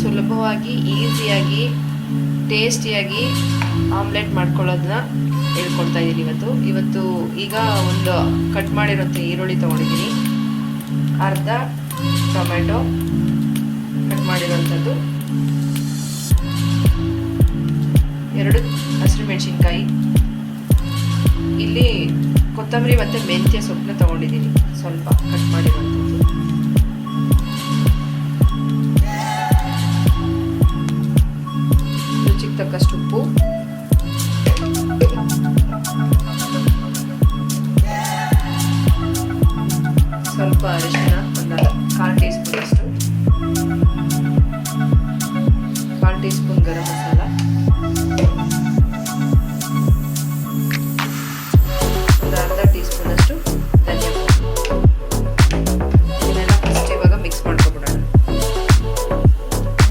ಸುಲಭವಾಗಿ, ಈಸಿಯಾಗಿ, ಟೇಸ್ಟಿಯಾಗಿ ಆಮ್ಲೆಟ್ ಮಾಡ್ಕೊಳ್ಳೋದನ್ನ ಹೇಳ್ಕೊಡ್ತಾ ಇದ್ದೀನಿ ಇವತ್ತು. ಇವತ್ತು ಈಗ ಒಂದು ಕಟ್ ಮಾಡಿರೋಂಥ ಈರುಳ್ಳಿ ತೊಗೊಂಡಿದ್ದೀನಿ ಅರ್ಧ ಟೊಮೆಟೊ ಕಟ್ ಮಾಡಿರೋಂಥದ್ದು. ಎರಡು ಹಸಿರು ಮೆಣಸಿನ್ಕಾಯಿ ಇಲ್ಲಿ ಕೊತ್ತಂಬರಿ ಮತ್ತು ಮೆಂತ್ಯ ಸೊಪ್ಪನ್ನ ತೊಗೊಂಡಿದ್ದೀನಿ ಸ್ವಲ್ಪ ಕಟ್ ಮಾಡಿರೋಂಥದ್ದು. ಸ್ವಲ್ಪ ಅರಿಶಿನ, ಒಂದು ಕಾಲು ಟೀ ಸ್ಪೂನ್ ಅಷ್ಟು. ಕಾಲು ಟೀ ಸ್ಪೂನ್ ಗರಂ ಮಸಾಲ. ಒಂದು ಅರ್ಧ ಟೀ ಸ್ಪೂನ್ ಅಷ್ಟು ಧನಿಯಾ ಫಸ್ಟ್ ಇವಾಗ ಮಿಕ್ಸ್ ಮಾಡ್ಕೊಬಿಡೋಣ.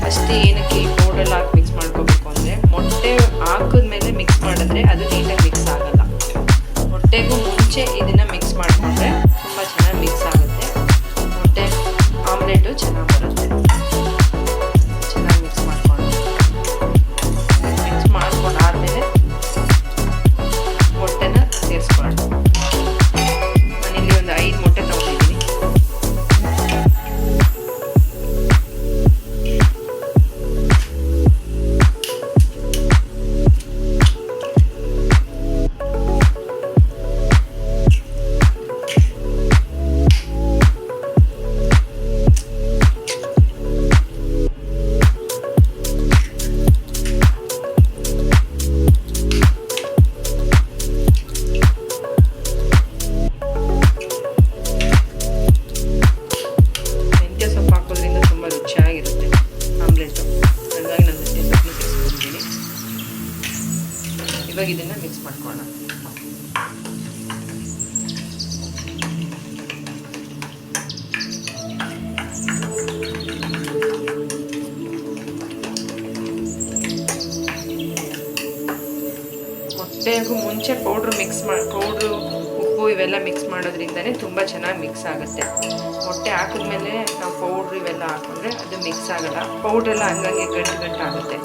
ಫಸ್ಟ್ ಏನಕ್ಕೆ ಈ ಪೌಡೆಲ್ಲ ಹಾಕಿ ಮಿಕ್ಸ್ ಮಾಡ್ಕೋಬೇಕು ಅಂದರೆ ಮೊಟ್ಟೆ ಹಾಕಿದ್ಮೇಲೆ ಮಿಕ್ಸ್ ಮಾಡಿದ್ರೆ ಅದು ಇವಾಗ ಇದನ್ನು ಮಿಕ್ಸ್ ಮಾಡ್ಕೊಳ್ಳೋಣ. ಮೊಟ್ಟೆಗೂ ಮುಂಚೆ ಪೌಡ್ರ್ ಮಿಕ್ಸ್ ಮಾಡಿ ಪೌಡ್ರು, ಉಪ್ಪು ಇವೆಲ್ಲ ಮಿಕ್ಸ್ ಮಾಡೋದ್ರಿಂದನೇ ತುಂಬ ಚೆನ್ನಾಗಿ ಮಿಕ್ಸ್ ಆಗುತ್ತೆ. ಮೊಟ್ಟೆ ಹಾಕಿದ್ಮೇಲೆ ನಾವು ಪೌಡ್ರ್ ಇವೆಲ್ಲ ಹಾಕಿದ್ರೆ ಅದು ಮಿಕ್ಸ್ ಆಗಲ್ಲ. ಪೌಡ್ರೆಲ್ಲ ಹಂಗಾಗಿ ಗಂಟು ಗಂಟು ಆಗುತ್ತೆ